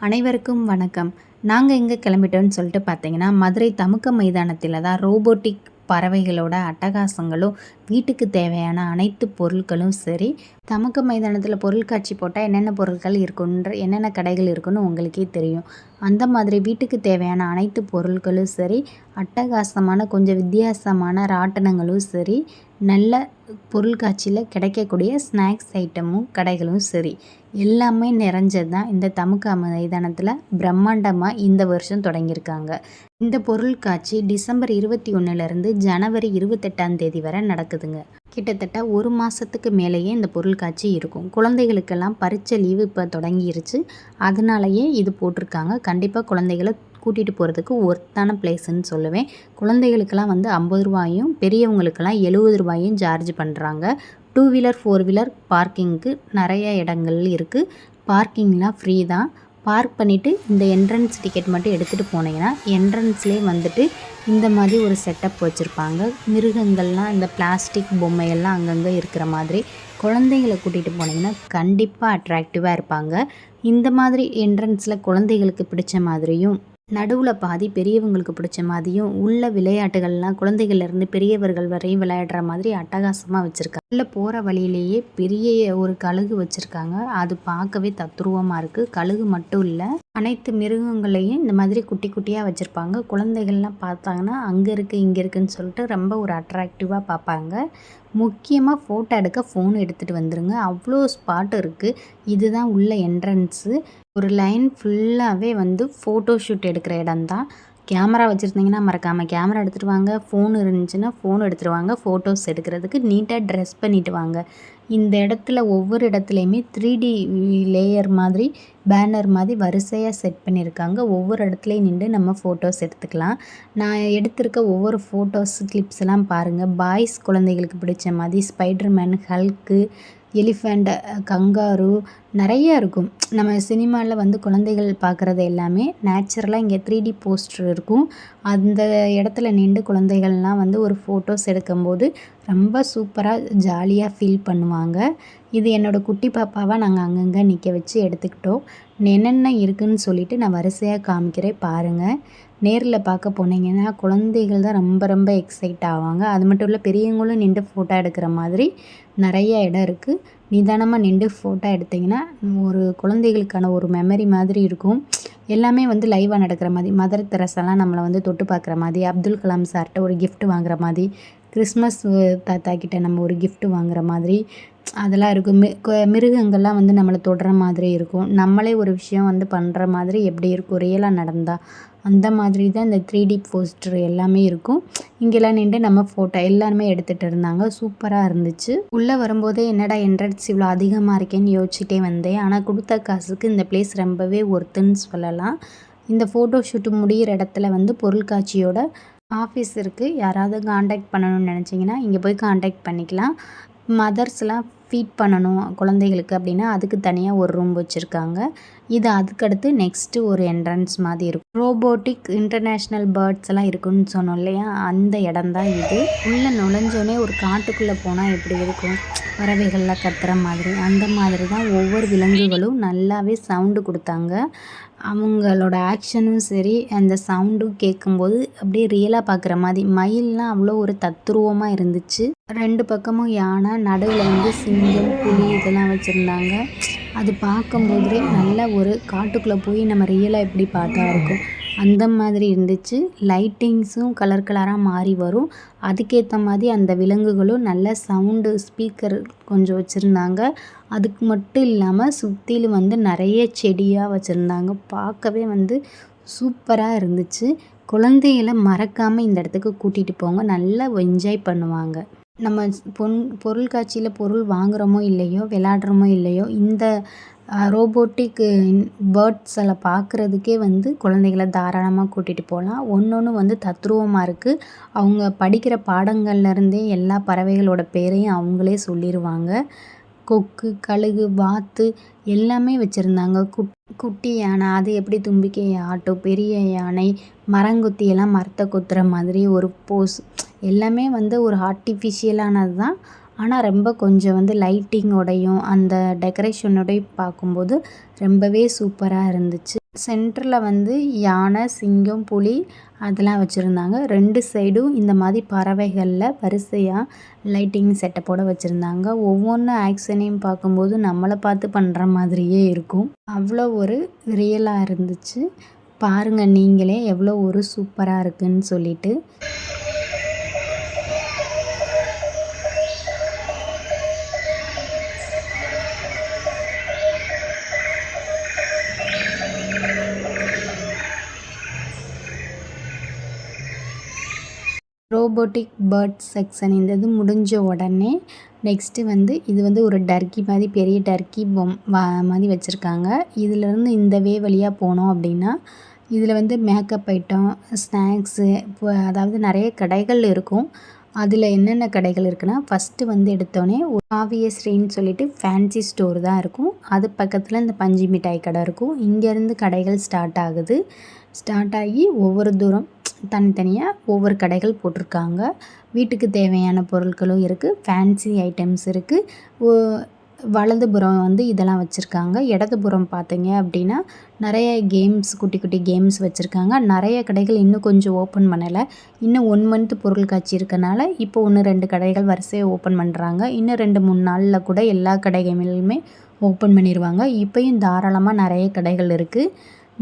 அனைவருக்கும் வணக்கம். நாங்கள் எங்கே கிளம்பிட்டோம்னு சொல்லிட்டு பார்த்தீங்கன்னா மதுரை தமுக்க மைதானத்தில் தான் ரோபோட்டிக் பறவைகளோட அட்டகாசங்களும் வீட்டுக்கு தேவையான அனைத்து பொருட்களும் சரி தமுக்க மைதானத்தில் பொருட்காட்சி போட்டால் என்னென்ன பொருட்கள் இருக்குன்ற என்னென்ன கடைகள் இருக்குன்னு உங்களுக்கே தெரியும். அந்த மாதிரி வீட்டுக்கு தேவையான அனைத்து பொருட்களும் சரி அட்டகாசமான கொஞ்சம் வித்தியாசமான ராட்டனங்களும் சரி நல்ல பொருட்காட்சியில் கிடைக்கக்கூடிய ஸ்நாக்ஸ் ஐட்டமும் கடைகளும் சரி. எல்லாமே நிறைஞ்சது தான் இந்த தமுக்கா மைதானத்தில் பிரம்மாண்டமாக இந்த வருஷம் தொடங்கியிருக்காங்க. இந்த பொருட்காட்சி டிசம்பர் இருபத்தி ஒன்றுலேருந்து ஜனவரி இருபத்தெட்டாம் தேதி வரை நடக்குதுங்க. கிட்டத்தட்ட ஒரு மாதத்துக்கு மேலேயே இந்த பொருட்காட்சி இருக்கும். குழந்தைகளுக்கெல்லாம் பரீட்சை லீவு இப்போ தொடங்கிருச்சு. அதனாலயே இது போட்டிருக்காங்க. கண்டிப்பாக குழந்தைகளை கூட்டிகிட்டு போகிறதுக்கு ஒர்த்தான பிளேஸ்ன்னு சொல்லுவேன். குழந்தைகளுக்கெல்லாம் வந்து ஐம்பது ரூபாயும் பெரியவங்களுக்கெல்லாம் எழுபது ரூபாயும் சார்ஜ் பண்ணுறாங்க டூ வீலர் ஃபோர் வீலர் பார்க்கிங்க்கு நிறைய இடங்கள் இருக்குது பார்க்கிங்லாம் ஃப்ரீ தான். பார்க் பண்ணிவிட்டு இந்த என்ட்ரன்ஸ் டிக்கெட் மட்டும் எடுத்துகிட்டு போனீங்கன்னா என்ட்ரன்ஸ்லேயே வந்துட்டு இந்த மாதிரி ஒரு செட்டப் வச்சுருப்பாங்க. மிருகங்கள்லாம் இந்த பிளாஸ்டிக் பொம்மையெல்லாம் அங்கங்கே இருக்கிற மாதிரி குழந்தைங்களை கூட்டிகிட்டு போனீங்கன்னா கண்டிப்பாக அட்ராக்டிவாக இருப்பாங்க. இந்த மாதிரி என்ட்ரன்ஸில் குழந்தைகளுக்கு பிடிச்ச மாதிரியும் நடுவில் பாதி பெரியவங்களுக்கு பிடிச்ச மாதிரியும் உள்ள விளையாட்டுகள்லாம் குழந்தைகள்லேருந்து பெரியவர்கள் வரையும் விளையாடுற மாதிரி அட்டகாசமாக வச்சுருக்காங்க. உள்ள போகிற வழியிலேயே பெரிய ஒரு கழுகு வச்சுருக்காங்க. அது பார்க்கவே தத்ரூபமாக இருக்குது கழுகு மட்டும் இல்லை அனைத்து மிருகங்களையும் இந்த மாதிரி குட்டி குட்டியாக வச்சுருப்பாங்க. குழந்தைகள்லாம் பார்த்தாங்கன்னா அங்கே இருக்குது இங்கே இருக்குதுன்னு சொல்லிட்டு ரொம்ப ஒரு அட்ராக்டிவாக பார்ப்பாங்க. முக்கியமாக ஃபோட்டோ எடுக்க ஃபோன் எடுத்துகிட்டு வந்துடுங்க அவ்வளோ ஸ்பாட் இருக்குது இதுதான் உள்ள என்ட்ரன்ஸு ஒரு லைன் ஃபுல்லாகவே வந்து ஃபோட்டோ ஷூட் எடுக்கிற இடம் தான் கேமரா வச்சுருந்தீங்கன்னா மறக்காமல் கேமரா எடுத்துகிட்டு வாங்க. ஃபோன் இருந்துச்சுன்னா ஃபோன் எடுத்துகிட்டு வாங்க. ஃபோட்டோஸ் எடுக்கிறதுக்கு நீட்டாக ட்ரெஸ் பண்ணிவிட்டு வாங்க. இந்த இடத்துல ஒவ்வொரு இடத்துலையுமே த்ரீ டி லேயர் மாதிரி பேனர் மாதிரி வரிசையாக செட் பண்ணியிருக்காங்க ஒவ்வொரு இடத்துலையும் நின்று நம்ம ஃபோட்டோஸ் எடுத்துக்கலாம். நான் எடுத்திருக்க ஒவ்வொரு ஃபோட்டோஸ் கிளிப்ஸ் எல்லாம் பாருங்கள் பாய்ஸ் குழந்தைகளுக்கு பிடிச்ச மாதிரி ஸ்பைடர்மேன் ஹல்க்கு எலிஃபண்ட் கங்காரு நிறைய இருக்கும். நம்ம சினிமாவில் வந்து குழந்தைகள் பார்க்குறது எல்லாமே நேச்சுரலாக இங்கே த்ரீ டி போஸ்டர் இருக்கும். அந்த இடத்துல நின்று குழந்தைகள்லாம் வந்து ஒரு ஃபோட்டோஸ் எடுக்கும்போது ரொம்ப சூப்பராக ஜாலியாக ஃபீல் பண்ணுவாங்க. இது என்னோடய குட்டி பாப்பாவை நாங்கள் அங்கங்கே நிற்க வச்சு எடுத்துக்கிட்டோம். என்னென்ன இருக்குதுன்னு சொல்லிவிட்டு நான் வரிசையாக காமிக்கிறேன் பாருங்கள் நேரில் பார்க்க போனீங்கன்னா குழந்தைகள் தான் ரொம்ப ரொம்ப எக்ஸைட் ஆவாங்க. அது மட்டும் இல்லை பெரியவங்களும் நின்று ஃபோட்டோ எடுக்கிற மாதிரி நிறைய இடம் இருக்குது நிதானமாக நின்று ஃபோட்டோ எடுத்திங்கன்னா ஒரு குழந்தைகளுக்கான ஒரு மெமரி மாதிரி இருக்கும். எல்லாமே வந்து லைவாக நடக்கிற மாதிரி மதர் தெரசெல்லாம் நம்மளை வந்து தொட்டு பார்க்குற மாதிரி அப்துல் கலாம் சார்கிட்ட ஒரு கிஃப்ட் வாங்குற மாதிரி கிறிஸ்மஸ் தாத்தா கிட்ட நம்ம ஒரு கிஃப்ட் வாங்குற மாதிரி அதெல்லாம் இருக்கும். மி மிருகங்கள்லாம் வந்து நம்மளை தொடுற மாதிரி இருக்கும். நம்மளே ஒரு விஷயம் வந்து பண்ணுற மாதிரி எப்படி இருக்கும்? ரியலாக நடந்தால் அந்த மாதிரி தான் இந்த த்ரீ டி போஸ்டர் எல்லாமே இருக்கும். இங்கெல்லாம் நின்று நம்ம ஃபோட்டோ எல்லாருமே எடுத்துகிட்டு இருந்தாங்க. சூப்பராக இருந்துச்சு. உள்ளே வரும்போதே என்னடா என்ட்ரன்ஸ் இவ்வளோ அதிகமாக இருக்கேன்னு யோசிச்சுட்டே வந்தேன். ஆனால் கொடுத்த காசுக்கு இந்த பிளேஸ் ரொம்பவே ஒர்த்துன்னு சொல்லலாம். இந்த ஃபோட்டோ ஷூட்டு முடிகிற இடத்துல வந்து பொருட்காட்சியோட ஆஃபீஸ் இருக்குது யாராவது காண்டாக்ட் பண்ணணும்னு நினச்சிங்கன்னா இங்கே போய் காண்டாக்ட் பண்ணிக்கலாம். மதர்ஸ்லாம் ஃபீட் பண்ணணும் குழந்தைகளுக்கு அப்படின்னா அதுக்கு தனியாக ஒரு ரூம் வச்சுருக்காங்க. இது அதுக்கடுத்து நெக்ஸ்ட்டு ஒரு என்ட்ரன்ஸ் மாதிரி இருக்கும். ரோபோட்டிக் இன்டர்நேஷ்னல் பேர்ட்ஸ் எல்லாம் இருக்குன்னு சொன்னோம் இல்லையா? அந்த இடம் தான் இது. உள்ளே நுழைஞ்சோடனே ஒரு காட்டுக்குள்ளே போனால் எப்படி இருக்கும்? பறவைகள்லாம் கத்துற மாதிரி. அந்த மாதிரி தான் ஒவ்வொரு விலங்குகளும் நல்லாவே சவுண்டு கொடுத்தாங்க. அவங்களோட ஆக்ஷனும் சரி அந்த சவுண்டும் கேட்கும்போது அப்படியே ரியலாக பார்க்குற மாதிரி. மயில்லாம் அவ்வளோ ஒரு தத்ரூபமாக இருந்துச்சு. ரெண்டு பக்கமும் யானை நடுவில் வந்து சிங்கம் புலி இதெல்லாம் வச்சுருந்தாங்க. அது பார்க்கும்போதே நல்ல ஒரு காட்டுக்குள்ளே போய் நம்ம ரியலாக எப்படி பார்த்தா இருக்கும். அந்த மாதிரி இருந்துச்சு. லைட்டிங்ஸும் கலர் கலராக மாறி வரும். அதுக்கேற்ற மாதிரி அந்த விலங்குகளும் நல்ல சவுண்டு ஸ்பீக்கர் கொஞ்சம் வச்சுருந்தாங்க. அதுக்கு மட்டும் இல்லாமல் சுற்றிலும் வந்து நிறைய செடியாக வச்சுருந்தாங்க. பார்க்கவே வந்து சூப்பராக இருந்துச்சு. குழந்தைகளை மறக்காமல் இந்த இடத்துக்கு கூட்டிகிட்டு போங்க. நல்லா என்ஜாய் பண்ணுவாங்க. நம்ம பொன் பொருள்காட்சியில் பொருள் வாங்குகிறோமோ இல்லையோ விளாட்றோமோ இல்லையோ இந்த ரோபோட்டிக் பேர்ட்ஸெல்லாம் பார்க்குறதுக்கே வந்து குழந்தைகள தாராளமாக கூட்டிகிட்டு போகலாம் ஒன்று ஒன்று வந்து தத்ரூபமாக இருக்குது அவங்க படிக்கிற பாடங்கள்லேருந்தே எல்லா பறவைகளோட பேரையும் அவங்களே சொல்லிடுவாங்க கொக்கு கழுகு வாத்து எல்லாமே வச்சுருந்தாங்க. குட் குட்டி யானை அது எப்படி தும்பிக்கை ஆட்டோ பெரிய யானை மரங்கொத்தி எல்லாம் மரத்தை கொத்துற மாதிரி ஒரு போஸ் எல்லாமே வந்து ஒரு ஆர்டிஃபிஷியலானது தான். ஆனால் ரொம்ப கொஞ்சம் வந்து லைட்டிங்கோடையும் அந்த டெக்கரேஷனோடையும் பார்க்கும்போது ரொம்பவே சூப்பராக இருந்துச்சு. சென்டரில் வந்து யானை சிங்கம் புலி அதெல்லாம் வச்சுருந்தாங்க. ரெண்டு சைடும் இந்த மாதிரி பறவைகளில் வரிசையாக லைட்டிங் செட்டப்போடு வச்சுருந்தாங்க. ஒவ்வொன்று ஆக்ஷனையும் பார்க்கும்போது நம்மளை பார்த்து பண்ணுற மாதிரியே இருக்கும். அவ்வளோ ஒரு ரியலாக இருந்துச்சு. பாருங்கள் நீங்களே எவ்வளோ ஒரு சூப்பராக இருக்குதுன்னு சொல்லிட்டு. ரோபோட்டிக் பேர்ட் செக்ஷன் இந்த இது முடிஞ்ச உடனே நெக்ஸ்ட்டு வந்து இது வந்து ஒரு டர்க்கி மாதிரி பெரிய டர்க்கி பொம் வா மாதிரி வச்சுருக்காங்க. இதிலேருந்து இந்த வே வழியாக போனோம் அப்படின்னா இதில் வந்து மேக்கப் ஐட்டம் ஸ்நாக்ஸு இப்போ அதாவது நிறைய கடைகள் இருக்கும். அதில் என்னென்ன கடைகள் இருக்குன்னா ஃபஸ்ட்டு வந்து எடுத்தோடனே ஆவியஸ்ரீன்னு சொல்லிட்டு ஃபேன்சி ஸ்டோர் தான் இருக்கும். அது பக்கத்தில் இந்த பஞ்சு மிட்டாய் கடை இருக்கும். இங்கேருந்து கடைகள் ஸ்டார்ட் ஆகுது. ஸ்டார்ட் ஆகி ஒவ்வொரு தூரம் தனித்தனியாக ஒவ்வொரு கடைகள் போட்டிருக்காங்க. வீட்டுக்கு தேவையான பொருட்களும் இருக்குது ஃபேன்சி ஐட்டம்ஸ் இருக்குது வலதுபுறம் வந்து இதெல்லாம் வச்சுருக்காங்க. இடதுபுறம் பார்த்தீங்க அப்படின்னா நிறைய கேம்ஸ் குட்டி குட்டி கேம்ஸ் வச்சுருக்காங்க. நிறைய கடைகள் இன்னும் கொஞ்சம் ஓப்பன் பண்ணலை. இன்னும் ஒன் மந்த் பொருள் காட்சி இருக்கனால இப்போ ஒன்று ரெண்டு கடைகள் வரிசையை ஓப்பன் பண்ணுறாங்க இன்னும் ரெண்டு மூணு நாளில் கூட எல்லா கடைகளுமே ஓப்பன் பண்ணிடுவாங்க இப்போயும் தாராளமாக நிறைய கடைகள் இருக்குது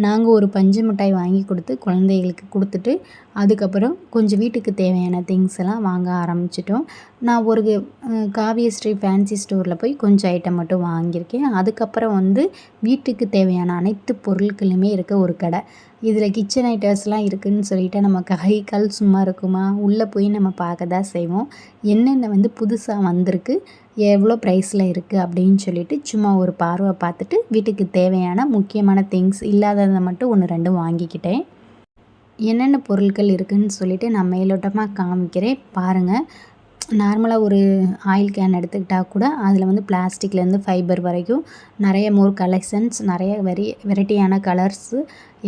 நாங்கள் ஒரு பஞ்சு மிட்டாய் வாங்கி கொடுத்து குழந்தைகளுக்கு கொடுத்துட்டு அதுக்கப்புறம் கொஞ்சம் வீட்டுக்கு தேவையான திங்ஸ் எல்லாம் வாங்க ஆரம்பிச்சிட்டோம். நான் ஒரு காவியஸ்ரீ ஃபேன்சி ஸ்டோரில் போய் கொஞ்சம் ஐட்டம் மட்டும் வாங்கியிருக்கேன். அதுக்கப்புறம் வந்து வீட்டுக்கு தேவையான அனைத்து பொருட்களுமே இருக்க ஒரு கடை. இதில் கிச்சன் ஐட்டம்ஸ்லாம் இருக்குதுன்னு சொல்லிட்டு நம்ம கை கால் சும்மா இருக்குமா? உள்ளே போய் நம்ம பார்க்க தான் செய்வோம். என்னென்ன வந்து புதுசாக வந்திருக்கு? எவ்வளோ ப்ரைஸில் இருக்குது அப்படின்னு சொல்லிட்டு சும்மா ஒரு பார்வை பார்த்துட்டு வீட்டுக்கு தேவையான முக்கியமான திங்ஸ் இல்லாததை மட்டும் ஒன்று ரெண்டும் வாங்கிக்கிட்டேன். என்னென்ன பொருட்கள் இருக்குதுன்னு சொல்லிவிட்டு நான் மேலோட்டமாக காமிக்கிறேன். பாருங்கள் நார்மலாக ஒரு ஆயில் கேன் எடுத்துக்கிட்டால் கூட அதில் வந்து பிளாஸ்டிக்லேருந்து ஃபைபர் வரைக்கும் நிறைய மோர் கலெக்ஷன்ஸ் நிறைய வெரி வெரைட்டியான கலர்ஸு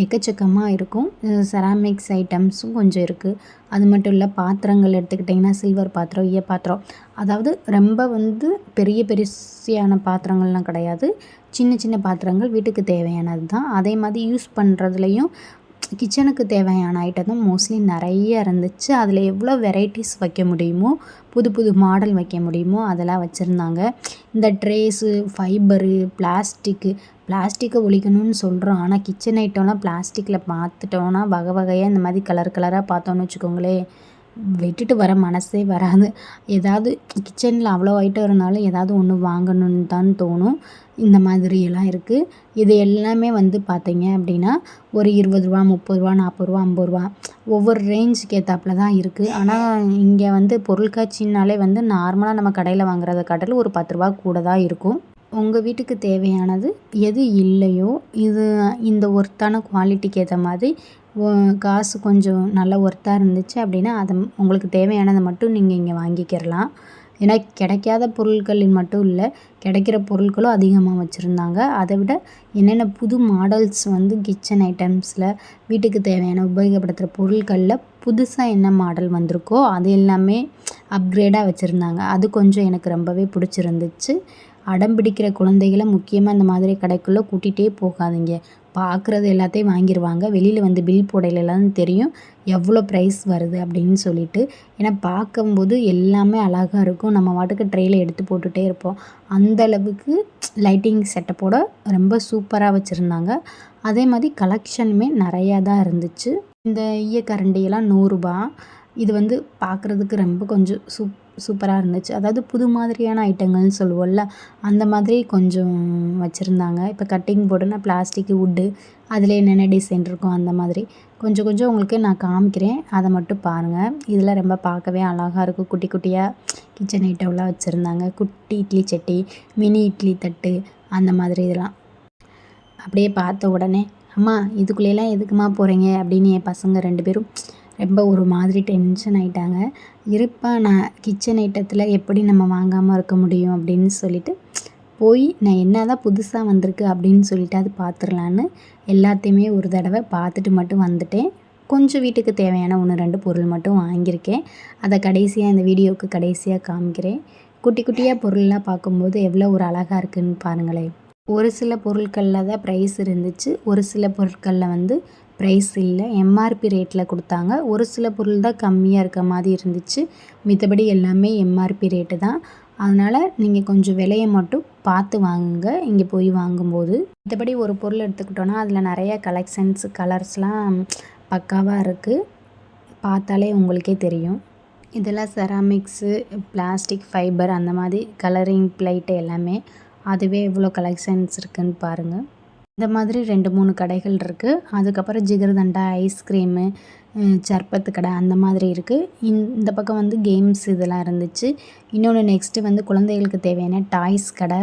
எக்கச்சக்கமாக இருக்கும். செராமிக்ஸ் ஐட்டம்ஸும் கொஞ்சம் இருக்குது அது மட்டும் இல்லை பாத்திரங்கள் எடுத்துக்கிட்டிங்கன்னா சில்வர் பாத்திரம் ஈய பாத்திரம். அதாவது ரொம்ப வந்து பெரிய பெருசியான பாத்திரங்கள்லாம் கிடையாது. சின்ன சின்ன பாத்திரங்கள் வீட்டுக்கு தேவையானது தான் அதே மாதிரி யூஸ் பண்ணுறதுலையும் கிச்சனுக்கு தேவையான ஐட்டம் தான் மோஸ்ட்லி நிறைய இருந்துச்சு. அதில் எவ்வளோ வெரைட்டிஸ் வைக்க முடியுமோ புது புது மாடல் வைக்க முடியுமோ அதெல்லாம் வச்சுருந்தாங்க. இந்த ட்ரேஸு ஃபைபரு பிளாஸ்டிக்கு பிளாஸ்டிக்கை ஒழிக்கணும்னு சொல்கிறோம் ஆனால் கிச்சன் ஐட்டம்லாம் பிளாஸ்டிக்கில் பார்த்துட்டோன்னா வகை வகையாக இந்த மாதிரி கலர் கலராக பார்த்தோன்னு வச்சுக்கோங்களேன். விட்டுட்டு வர மனசே வராது. ஏதாவது கிச்சனில் அவ்வளோ ஐட்டம் இருந்தாலும் ஏதாவது ஒன்று வாங்கணுன்னு தான் தோணும். இந்த மாதிரியெல்லாம் இருக்குது இது எல்லாமே வந்து பார்த்தீங்க அப்படின்னா ஒரு இருபது ரூபா முப்பது ரூபா நாற்பது ரூபா ஐம்பது ரூபா ஒவ்வொரு ரேஞ்சுக்கு ஏற்றாப்புல தான் இருக்குது ஆனால் இங்கே வந்து பொருட்காட்சினாலே வந்து நார்மலாக நம்ம கடையில் வாங்குறத காட்டிலும் ஒரு பத்து ரூபா கூட தான் இருக்கும். உங்கள் வீட்டுக்கு தேவையானது எது இல்லையோ இது இந்த ஒர்த்தான குவாலிட்டிக்கு ஏற்ற மாதிரி காசு கொஞ்சம் நல்ல ஒர்த்தாக இருந்துச்சு அப்படின்னா அதை உங்களுக்கு தேவையானதை மட்டும் நீங்கள் இங்கே வாங்கிக்கிறலாம். ஏன்னா கிடைக்காத பொருட்களின் மட்டும் இல்லை கிடைக்கிற பொருட்களும் அதிகமாக வச்சுருந்தாங்க. அதை விட என்னென்ன புது மாடல்ஸ் வந்து கிச்சன் ஐட்டம்ஸில் வீட்டுக்கு தேவையான உபயோகப்படுத்துகிற பொருட்களில் புதுசாக என்ன மாடல் வந்திருக்கோ அது எல்லாமே அப்கிரேடாக வச்சுருந்தாங்க. அது கொஞ்சம் எனக்கு ரொம்பவே பிடிச்சிருந்துச்சு. அடம் பிடிக்கிற குழந்தைகளை முக்கியமாக இந்த மாதிரி கடைக்குள்ளே கூட்டிகிட்டே போகாதீங்க. பார்க்குறது எல்லாத்தையும் வாங்கிடுவாங்க வெளியில் வந்து பில் போடையிலலாம் தெரியும். எவ்வளோ ப்ரைஸ் வருது அப்படின்னு சொல்லிட்டு. ஏன்னா பார்க்கும்போது எல்லாமே அழகாக இருக்கும். நம்ம வாட்டுக்கு ட்ரெயில எடுத்து போட்டுகிட்டே இருப்போம். அந்த அளவுக்கு லைட்டிங் செட்டப்போட ரொம்ப சூப்பராக வச்சுருந்தாங்க. அதே மாதிரி கலெக்ஷனுமே நிறையா தான் இருந்துச்சு. இந்த ஈயக்கரண்டியெல்லாம் நூறுரூபா இது வந்து பார்க்குறதுக்கு ரொம்ப கொஞ்சம் சூப் சூப்பராக இருந்துச்சு. அதாவது புது மாதிரியான ஐட்டங்கள்னு சொல்லுவோம்ல அந்த மாதிரி கொஞ்சம் வச்சுருந்தாங்க. இப்போ கட்டிங் போர்டுனா பிளாஸ்டிக்கு வுட்டு அதில் என்னென்ன டிசைன் இருக்கும் அந்த மாதிரி. கொஞ்சம் கொஞ்சம் உங்களுக்கு நான் காமிக்கிறேன். அதை மட்டும் பாருங்கள் இதெல்லாம் ரொம்ப பார்க்கவே அழகாக இருக்கும். குட்டி குட்டியாக கிச்சன் ஐட்டம்லாம் வச்சுருந்தாங்க. குட்டி இட்லி சட்டி மினி இட்லி தட்டு அந்த மாதிரி இதெல்லாம். அப்படியே பார்த்த உடனே அம்மா இதுக்குள்ளேலாம் எதுக்குமா போகிறீங்க அப்படின்னு என் பசங்க ரெண்டு பேரும் ரொம்ப ஒரு மாதிரி டென்ஷன் ஆகிட்டாங்க இருப்பா நான் கிச்சன் ஐட்டத்தில் எப்படி நம்ம வாங்காமல் இருக்க முடியும் அப்படின்னு சொல்லிட்டு போய் நான் என்ன தான் புதுசாக வந்திருக்கு அப்படின்னு சொல்லிட்டு அது பார்த்துர்லான்னு எல்லாத்தையுமே ஒரு தடவை பார்த்துட்டு மட்டும் வந்துட்டேன். கொஞ்சம் வீட்டுக்கு தேவையான ஒன்று ரெண்டு பொருள் மட்டும் வாங்கியிருக்கேன். அதை கடைசியாக இந்த வீடியோவுக்கு கடைசியாக காமிக்கிறேன். குட்டி குட்டியாக பொருள்லாம் பார்க்கும்போது எவ்வளோ ஒரு அழகாக இருக்குதுன்னு பாருங்களேன். ஒரு சில பொருட்களில் தான் ப்ரைஸ் இருந்துச்சு. ஒரு சில பொருட்களில் வந்து ப்ரைஸ் இல்லை. எம்ஆர்பி ரேட்டில் கொடுத்தாங்க. ஒரு சில பொருள் தான் கம்மியாக இருக்க மாதிரி இருந்துச்சு. மித்தபடி எல்லாமே எம்ஆர்பி ரேட்டு தான். அதனால் நீங்கள் கொஞ்சம் விலையை மட்டும் பார்த்து வாங்குங்க. இங்கே போய் வாங்கும்போது மற்றபடி ஒரு பொருள் எடுத்துக்கிட்டோன்னா அதில் நிறைய கலெக்ஷன்ஸ் கலர்ஸ்லாம் பக்காவாக இருக்குது பார்த்தாலே உங்களுக்கே தெரியும். இதெல்லாம் செராமிக்ஸு பிளாஸ்டிக் ஃபைபர் அந்த மாதிரி கலரிங் பிளைட்டு எல்லாமே. அதுவே எவ்வளோ கலெக்ஷன்ஸ் இருக்குதுன்னு பாருங்கள் இந்த மாதிரி ரெண்டு மூணு கடைகள் இருக்குது அதுக்கப்புறம் ஜிகர்தண்டா ஐஸ்கிரீமு சர்பத்து கடை அந்த மாதிரி இருக்குது இந்த பக்கம் வந்து கேம்ஸ் இதெல்லாம் இருந்துச்சு. இன்னொன்று நெக்ஸ்ட்டு வந்து குழந்தைகளுக்கு தேவையான டாய்ஸ் கடை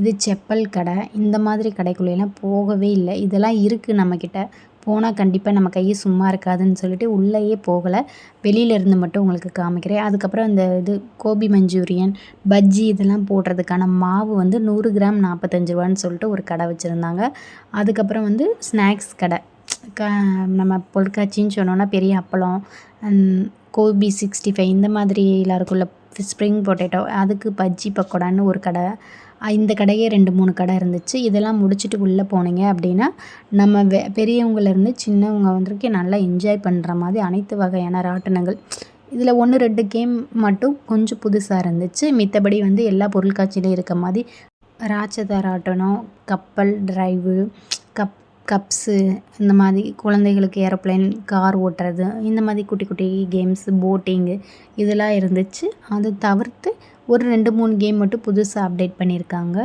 இது செப்பல் கடை இந்த மாதிரி கடைக்குள்ளேலாம் போகவே இல்லை. இதெல்லாம் இருக்குது நம்மக்கிட்ட போனால் கண்டிப்பாக நம்ம கை சும்மா இருக்காதுன்னு சொல்லிட்டு உள்ளேயே போகலை. வெளியில இருந்து மட்டும் உங்களுக்கு காமிக்கிறேன். அதுக்கப்புறம் இந்த இது கோபி மஞ்சூரியன் பஜ்ஜி இதெல்லாம் போடுறதுக்கான மாவு வந்து நூறு கிராம் நாற்பத்தஞ்சு ரூபான்னு சொல்லிட்டு ஒரு கடை வச்சுருந்தாங்க. அதுக்கப்புறம் வந்து ஸ்நாக்ஸ் கடை. க நம்ம பொருட்காட்சின்னு சொன்னோன்னா பெரிய அப்பளம் கோபி சிக்ஸ்டி ஃபைவ் இந்த மாதிரி எல்லாருக்குள்ள ஸ்ப்ரிங் பொட்டேட்டோ அதுக்கு பஜ்ஜி பக்கோடான்னு ஒரு கடை. இந்த கடையே ரெண்டு மூணு கடை இருந்துச்சு. இதெல்லாம் முடிச்சுட்டு உள்ளே போனீங்க அப்படின்னா நம்ம வெ பெரியவங்கலேருந்து சின்னவங்க வந்துருக்கு நல்லா என்ஜாய் பண்ணுற மாதிரி அனைத்து வகையான ராட்டினங்கள். இதில் ஒன்று ரெண்டு கேம் மட்டும் கொஞ்சம் புதுசாக இருந்துச்சு. மித்தபடி வந்து எல்லா பொருட்காட்சியிலையும் இருக்க மாதிரி ராட்சத ராட்டனம் கப்பல் டிரைவு கப் கப்ஸு இந்த மாதிரி குழந்தைகளுக்கு ஏரோப்ளேன் கார் ஓட்டுறது இந்த மாதிரி குட்டி குட்டி கேம்ஸு போட்டிங்கு இதெல்லாம் இருந்துச்சு. அதை தவிர்த்து ஒரு ரெண்டு மூணு கேம் மட்டும் புதுசாக அப்டேட் பண்ணியிருக்காங்க.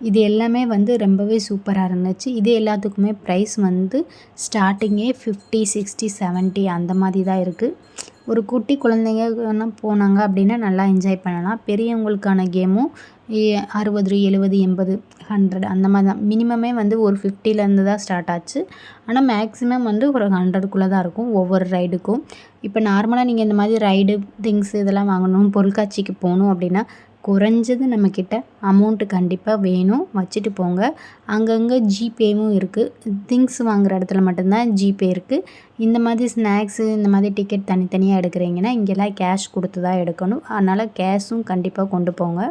இது எல்லாமே வந்து ரொம்பவே சூப்பராக இருந்துச்சு. இது எல்லாத்துக்குமே ப்ரைஸ் வந்து ஸ்டார்டிங்கே ஃபிஃப்டி சிக்ஸ்டி செவன்ட்டி அந்த மாதிரி தான் இருக்குது ஒரு குட்டி குழந்தைங்க போனாங்க அப்படின்னா நல்லா என்ஜாய் பண்ணலாம். பெரியவங்களுக்கான கேமும் அறுபது எழுபது எண்பது ஹண்ட்ரட் அந்த மாதிரி தான் மினிமமே வந்து ஒரு ஃபிஃப்டிலேருந்து தான் ஸ்டார்ட் ஆச்சு. ஆனால் மேக்ஸிமம் வந்து ஒரு ஹண்ட்ரடுக்குள்ளே தான் இருக்கும் ஒவ்வொரு ரைடுக்கும் இப்போ நார்மலாக நீங்கள் இந்த மாதிரி ரைடு திங்ஸ் இதெல்லாம் வாங்கணும் பொருட்காட்சிக்கு போகணும் அப்படின்னா குறைஞ்சது நம்மக்கிட்ட அமௌண்ட்டு கண்டிப்பாக வேணும் வச்சுட்டு போங்க. அங்கங்கே ஜிபேவும் இருக்குது திங்ஸ் வாங்குகிற இடத்துல மட்டும்தான் ஜிபே இருக்குது இந்த மாதிரி ஸ்நாக்ஸு இந்த மாதிரி டிக்கெட் தனித்தனியாக எடுக்கிறீங்கன்னா இங்கெல்லாம் கேஷ் கொடுத்து தான் எடுக்கணும். அதனால் கேஷும் கண்டிப்பாக கொண்டு போங்க.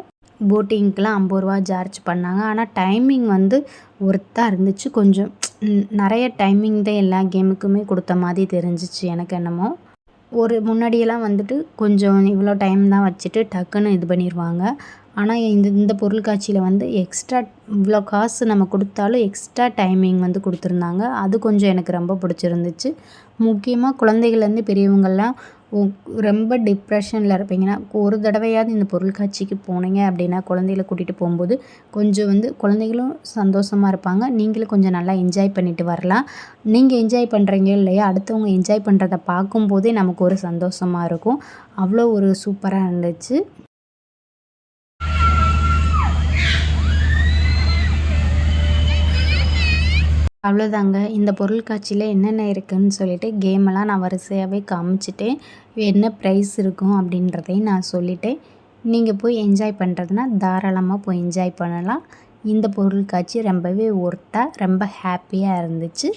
போட்டிங்க்கெலாம் ஐம்பது ரூபா சார்ஜ் பண்ணாங்க. ஆனால் டைமிங் வந்து ஒர்த்தாக இருந்துச்சு. கொஞ்சம் நிறைய டைமிங் தான் எல்லா கேமுக்குமே கொடுத்த மாதிரி தெரிஞ்சிச்சு எனக்கு என்னமோ. ஒரு முன்னாடியெல்லாம் வந்துட்டு கொஞ்சம் இவ்வளோ டைம் தான் வச்சுட்டு டக்குன்னு இது பண்ணிடுவாங்க ஆனால் இந்த இந்த பொருள்காட்சியில் வந்து எக்ஸ்ட்ரா இவ்வளோ காசு நம்ம கொடுத்தாலும் எக்ஸ்ட்ரா டைமிங் வந்து கொடுத்துருந்தாங்க. அது கொஞ்சம் எனக்கு ரொம்ப பிடிச்சிருந்துச்சு. முக்கியமாக குழந்தைகள்லேருந்து பெரியவங்கள்லாம் ரொம்ப டிப்ரெஷனில் இருப்பீங்கன்னா ஒரு தடவையாவது இந்த பொருட்காட்சிக்கு போனீங்க அப்படின்னா குழந்தைகள கூட்டிகிட்டு போகும்போது கொஞ்சம் வந்து குழந்தைகளும் சந்தோஷமாக இருப்பாங்க. நீங்களும் கொஞ்சம் நல்லா என்ஜாய் பண்ணிட்டு வரலாம். நீங்கள் என்ஜாய் பண்ணுறீங்க இல்லையா? அடுத்தவங்க என்ஜாய் பண்ணுறத பார்க்கும்போதே நமக்கு ஒரு சந்தோஷமாக இருக்கும். அவ்வளோ ஒரு சூப்பராக இருந்துச்சு. அவ்வளோதாங்க. இந்த பொருட்காட்சியில் என்னென்ன இருக்குதுன்னு சொல்லிட்டு கேமெல்லாம் நான் வரிசையாகவே காமிச்சிட்டேன். என்ன ப்ரைஸ் இருக்கும் அப்படின்றதையும் நான் சொல்லிட்டேன். நீங்கள் போய் என்ஜாய் பண்ணுறதுனா தாராளமாக போய் என்ஜாய் பண்ணலாம். இந்த பொருட்காட்சி ரொம்பவே ஒர்த்தாக ரொம்ப ஹாப்பியாக இருந்துச்சு.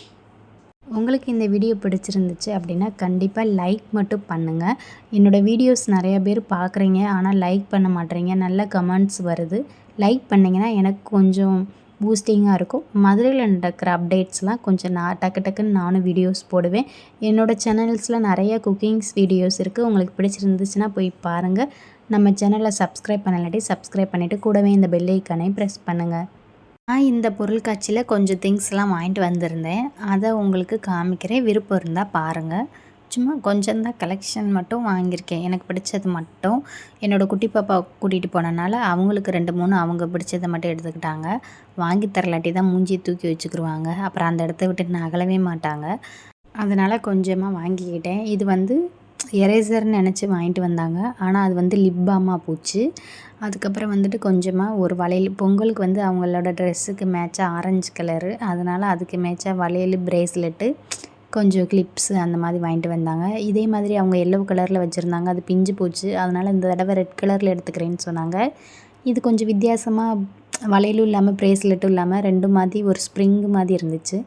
உங்களுக்கு இந்த வீடியோ பிடிச்சிருந்துச்சு அப்படின்னா கண்டிப்பாக லைக் மட்டும் பண்ணுங்கள் என்னோடய வீடியோஸ் நிறையா பேர் பார்க்குறீங்க ஆனால் லைக் பண்ண மாட்டேறீங்க நல்ல கமெண்ட்ஸ் வருது. லைக் பண்ணிங்கன்னா எனக்கு கொஞ்சம் பூஸ்டிங்காக இருக்கும். மதுரையில் நடக்கிற அப்டேட்ஸ்லாம் கொஞ்சம் நான் டக்கு டக்குன்னு நானும் வீடியோஸ் போடுவேன். என்னோடய சேனல்ஸில் நிறைய குக்கிங்ஸ் வீடியோஸ் இருக்குது உங்களுக்கு பிடிச்சிருந்துச்சுன்னா போய் பாருங்கள் நம்ம சேனலை சப்ஸ்கிரைப் பண்ணலாட்டி சப்ஸ்கிரைப் பண்ணிவிட்டு கூடவே இந்த பெல் ஐக்கானை ப்ரெஸ் பண்ணுங்கள் நான் இந்த பொருள்காட்சியில் கொஞ்சம் திங்ஸ்லாம் வாங்கிட்டு வந்திருந்தேன். அதை உங்களுக்கு காமிக்கிறேன். விருப்பம் இருந்தால் பாருங்கள் சும்மா கொஞ்சம் தான் கலெக்ஷன் மட்டும் வாங்கியிருக்கேன். எனக்கு பிடிச்சது மட்டும். என்னோடய குட்டி பாப்பா கூட்டிகிட்டு போனனால அவங்களுக்கு ரெண்டு மூணு அவங்க பிடிச்சதை மட்டும் எடுத்துக்கிட்டாங்க. வாங்கி தரலாட்டி தான் மூஞ்சி தூக்கி வச்சுக்கிருவாங்க. அப்புறம் அந்த இடத்த விட்டு நகலவே மாட்டாங்க. அதனால் கொஞ்சமாக வாங்கிக்கிட்டேன். இது வந்து எரேசர்னு நினச்சி வாங்கிட்டு வந்தாங்க. ஆனால் அது வந்து லிப் பாமாக போச்சு. அதுக்கப்புறம் வந்துட்டு கொஞ்சமாக ஒரு வளையல் பொங்கலுக்கு வந்து அவங்களோட ட்ரெஸ்ஸுக்கு மேட்சாக ஆரஞ்சு கலரு அதனால் அதுக்கு மேட்சாக வளையல் ப்ரேஸ்லெட்டு கொஞ்சம் கிளிப்ஸு அந்த மாதிரி வாங்கிட்டு வந்தாங்க. இதே மாதிரி அவங்க எல்லோ கலரில் வச்சுருந்தாங்க. அது பிஞ்சு போச்சு. அதனால் இந்த தடவை ரெட் கலரில் எடுத்துக்கிறேன்னு சொன்னாங்க. இது கொஞ்சம் வித்தியாசமாக வளையலும் இல்லாமல் ப்ரேஸ்லெட்டும் இல்லாமல் ரெண்டும் மாதிரி ஒரு ஸ்ப்ரிங்கு மாதிரி இருந்துச்சு.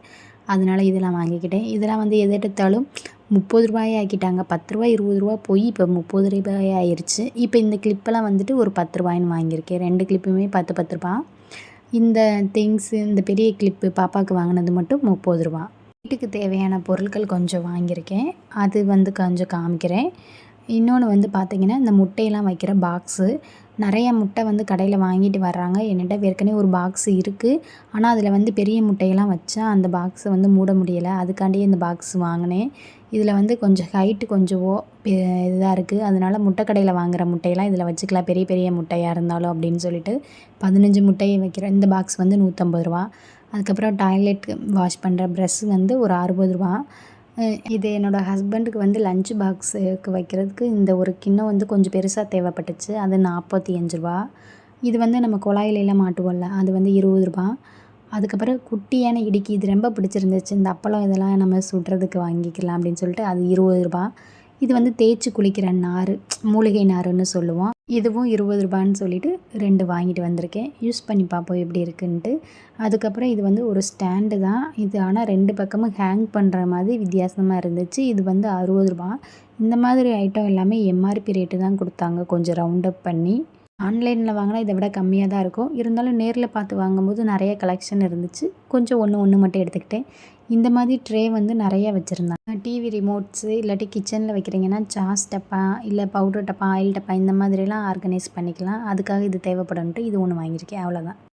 அதனால் இதெல்லாம் வாங்கிக்கிட்டேன். இதெல்லாம் வந்து எது எடுத்தாலும் முப்பது ரூபாயே ஆக்கிட்டாங்க. பத்து ரூபா இருபது ரூபா போய் இப்போ முப்பது ரூபாய் ஆயிடுச்சு இப்போ இந்த கிளிப்பெல்லாம் வந்துட்டு ஒரு பத்து ரூபாய்னு வாங்கியிருக்கேன். ரெண்டு கிளிப்புமே பத்து பத்து ரூபா. இந்த திங்ஸு இந்த பெரிய கிளிப்பு பாப்பாவுக்கு வாங்கினது மட்டும் முப்பது ரூபா. வீட்டுக்கு தேவையான பொருட்கள் கொஞ்சம் வாங்கியிருக்கேன். அது வந்து கொஞ்சம் காமிக்கிறேன். இன்னொன்று வந்து பார்த்திங்கன்னா இந்த முட்டையெல்லாம் வைக்கிற பாக்ஸு நிறைய முட்டை வந்து கடையில் வாங்கிட்டு வர்றாங்க. என்னிட்ட ஏற்கனவே ஒரு பாக்ஸ் இருக்குது ஆனால் அதில் வந்து பெரிய முட்டையெல்லாம் வச்சா அந்த பாக்ஸை வந்து மூட முடியலை. அதுக்காண்டியே இந்த பாக்ஸ் வாங்கினேன். இதில் வந்து கொஞ்சம் ஹைட்டு கொஞ்சம் இதாக இருக்குது அதனால் முட்டை கடையில் வாங்குகிற முட்டையெல்லாம் இதில் வச்சுக்கலாம். பெரிய பெரிய முட்டையாக இருந்தாலும் அப்படின்னு சொல்லிட்டு பதினஞ்சு முட்டையை வைக்கிற இந்த பாக்ஸ் வந்து நூற்றம்பது ரூபா. அதுக்கப்புறம் டாய்லெட் வாஷ் பண்ணுற ப்ரெஷ் வந்து ஒரு அறுபது ரூபா. இது என்னோடய ஹஸ்பண்டுக்கு வந்து லஞ்ச் பாக்ஸுக்கு வைக்கிறதுக்கு இந்த ஒரு கிண்ணம் வந்து கொஞ்சம் பெருசாக தேவைப்பட்டுச்சு. அது நாற்பத்தி அஞ்சு ரூபா. இது வந்து நம்ம குழாயிலெல்லாம் மாட்டுவோம்ல அது வந்து இருபது ரூபா. அதுக்கப்புறம் குட்டியான இடுக்கி இது ரொம்ப பிடிச்சிருந்துச்சு. இந்த அப்பளம் இதெல்லாம் நம்ம சுடுறதுக்கு வாங்கிக்கலாம் அப்படின்னு சொல்லிட்டு அது இருபது ரூபா. இது வந்து தேய்ச்சி குளிக்கிற நார் மூலிகை நாருன்னு சொல்லுவோம். இதுவும் இருபது ரூபான்னு சொல்லிட்டு ரெண்டு வாங்கிட்டு வந்திருக்கேன். யூஸ் பண்ணி பார்ப்போம் எப்படி இருக்குன்ட்டு. அதுக்கப்புறம் இது வந்து ஒரு ஸ்டாண்டு தான். இது ஆனால் ரெண்டு பக்கமும் ஹேங் பண்ணுற மாதிரி வித்தியாசமாக இருந்துச்சு. இது வந்து அறுபது ரூபா. இந்த மாதிரி ஐட்டம் எல்லாமே எம்ஆர்பி ரேட்டு தான் கொடுத்தாங்க. கொஞ்சம் ரவுண்ட் அப் பண்ணி ஆன்லைனில் வாங்கினா இதை விட கம்மியாக தான் இருக்கும். இருந்தாலும் நேரில் பார்த்து வாங்கும்போது நிறைய கலெக்ஷன் இருந்துச்சு. கொஞ்சம் ஒன்று ஒன்று மட்டும் எடுத்துக்கிட்டேன். இந்த மாதிரி ட்ரே வந்து நிறைய வச்சுருந்தாங்க. டிவி ரிமோட்ஸு இல்லாட்டி கிச்சனில் வைக்கிறீங்கன்னா சாஸ் டப்பா இல்லை பவுடர் டப்பா ஆயில் டப்பா இந்த மாதிரிலாம் ஆர்கனைஸ் பண்ணிக்கலாம். அதுக்காக இது தேவைப்படும்ன்ட்டு இது ஒன்று வாங்கியிருக்கேன். அவ்வளோதான்